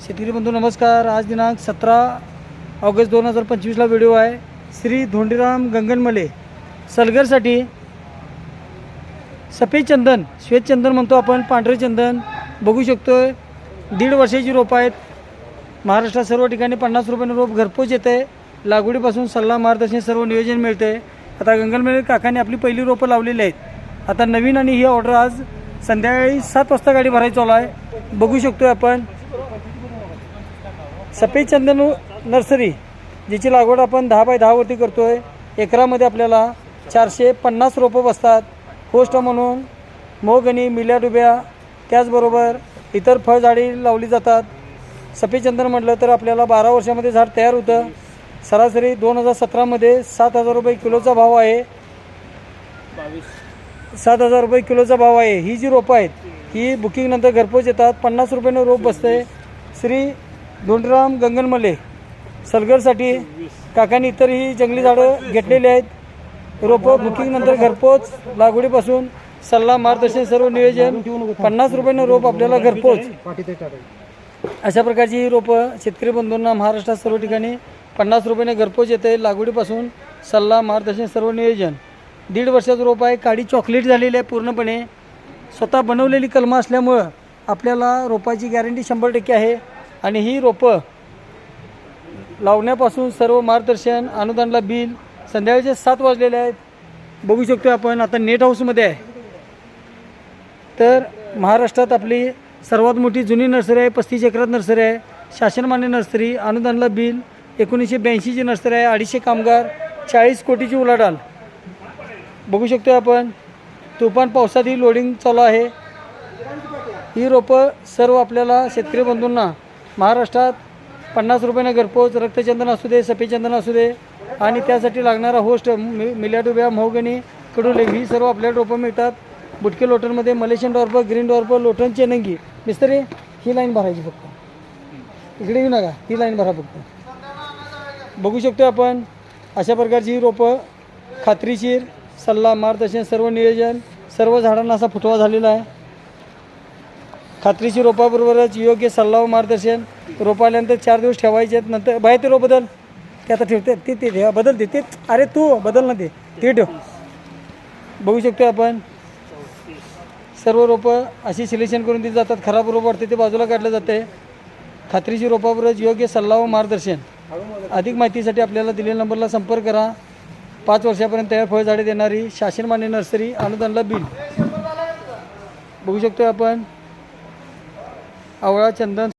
शेतकरी बंधू नमस्कार. आज दिनांक सतरा ऑगस्ट दोन हजार पंचवीसला व्हिडिओ आहे. श्री धोंडीराम गंगनमले सलगरसाठी सफेद चंदन श्वेत चंदन म्हणतो आपण पांढरे चंदन बघू आहे दीड वर्षाची रोपं आहेत. महाराष्ट्रात सर्व ठिकाणी पन्नास रुपयाने रोप घरपोच येतं आहे लागवडीपासून सल्ला मार्गदर्शन सर्व नियोजन मिळते आता गंगनमले काकाने आपली पहिली रोपं लावलेली आहेत. आता नवीन आणि ही ऑर्डर आज संध्याकाळी सात वाजता गाडी भरायची चालू आहे. बघू शकतोय आपण. सफेद चंदन नर्सरी जिची लागवड आपण दहा बाय दहावरती करतो आहे एकरामध्ये आपल्याला चारशे पन्नास रोपं बसतात. होस्ट म्हणून मोगणी मिल्या डुब्या त्याचबरोबर इतर फळझाडी लावली जातात. सफेद चंदन म्हटलं तर आपल्याला बारा वर्षामध्ये झाड तयार होतं. सरासरी दोन हजार सतरामध्ये सात हजार रुपये किलोचा भाव आहे. सात हजार रुपये किलोचा भाव आहे. ही जी रोपं आहेत ही बुकिंगनंतर घरपोच येतात. पन्नास रुपयानं रोप बसते श्री धोंडराम गंगनमले सलगरसाठी काकांनी इतरही जंगली झाडं घेतलेली आहेत. रोपं बुकिंगनंतर घरपोच लागवडीपासून सल्ला मार्गदर्शन सर्व नियोजन पन्नास रुपयानं रोप आपल्याला घरपोच. अशा प्रकारची ही रोपं शेतकरी बंधूंना महाराष्ट्रात सर्व ठिकाणी पन्नास रुपयाने घरपोच येते. लागवडीपासून सल्ला मार्गदर्शन सर्व नियोजन. दीड वर्षाचं रोप आहे. काडी चॉकलेट झालेली आहे पूर्णपणे. स्वतः बनवलेली कलमं असल्यामुळं आपल्याला रोपाची गॅरंटी शंभर टक्के आहे. आणि ही रोपं लावण्यापासून सर्व मार्गदर्शन अनुदानला बिल संध्याकाळचे सात वाजलेले आहेत. बघू शकतो आपण आता नेट हाऊसमध्ये आहे. तर महाराष्ट्रात आपली सर्वात मोठी जुनी नर्सरी आहे पस्तीस एकरात नर्सरी आहे. शासनमान्य नर्सरी अनुदानला बिल एकोणीसशे ब्याऐंशीची नर्सरी आहे अडीचशे कामगार चाळीस कोटीची उलाढाल. बघू शकतो आपण तुफान पावसात ही लोडिंग चालू आहे. ही रोपं सर्व आपल्याला शेतकरी बंधूंना महाराष्ट्रात पन्नास रुपयानं घरपोच रक्तचंदन असू दे सफेचंदन असू दे. आणि त्यासाठी लागणारा होस्ट मि मिल्याडुब्या मोहगणी कडुलेग ही सर्व आपल्याला रोपं मिळतात. बुटके लोटनमध्ये मलेशियन डॉर्प ग्रीन डॉर्प लोटन चेनंगी. मिस्त्री ही लाईन भरायची फक्त. इकडे येऊ नका ही लाईन भरा फक्त. बघू शकतो आपण अशा प्रकारची ही रोपं खात्रीशीर सल्ला मार्गदर्शन सर्व नियोजन सर्व झाडांना असा फुटवा झालेला आहे. खात्रीची रोपाबरोबरच योग्य सल्ला व मार्गदर्शन रोपं आल्यानंतर चार दिवस ठेवायचे आहेत. नंतर बाहेर ते रोप बदल. ते आता ठेवते. ते ते ठेवा बदल दे. ते अरे तू बदल ना ते. ते ठेव. बघू शकतो आपण. सर्व रोपं अशी सिलेक्शन करून दिली जातात. खराब रोप वाटते ते बाजूला काढलं जाते खात्रीची रोपाबरोबरच योग्य सल्ला व मार्गदर्शन. अधिक माहितीसाठी आपल्याला दिलेल्या नंबरला संपर्क करा. पाच वर्षापर्यंत तयार फळझाडे देणारी शासनमान्य नर्सरी अनुदानला बिल. बघू शकतो आपण. आवळा चंदन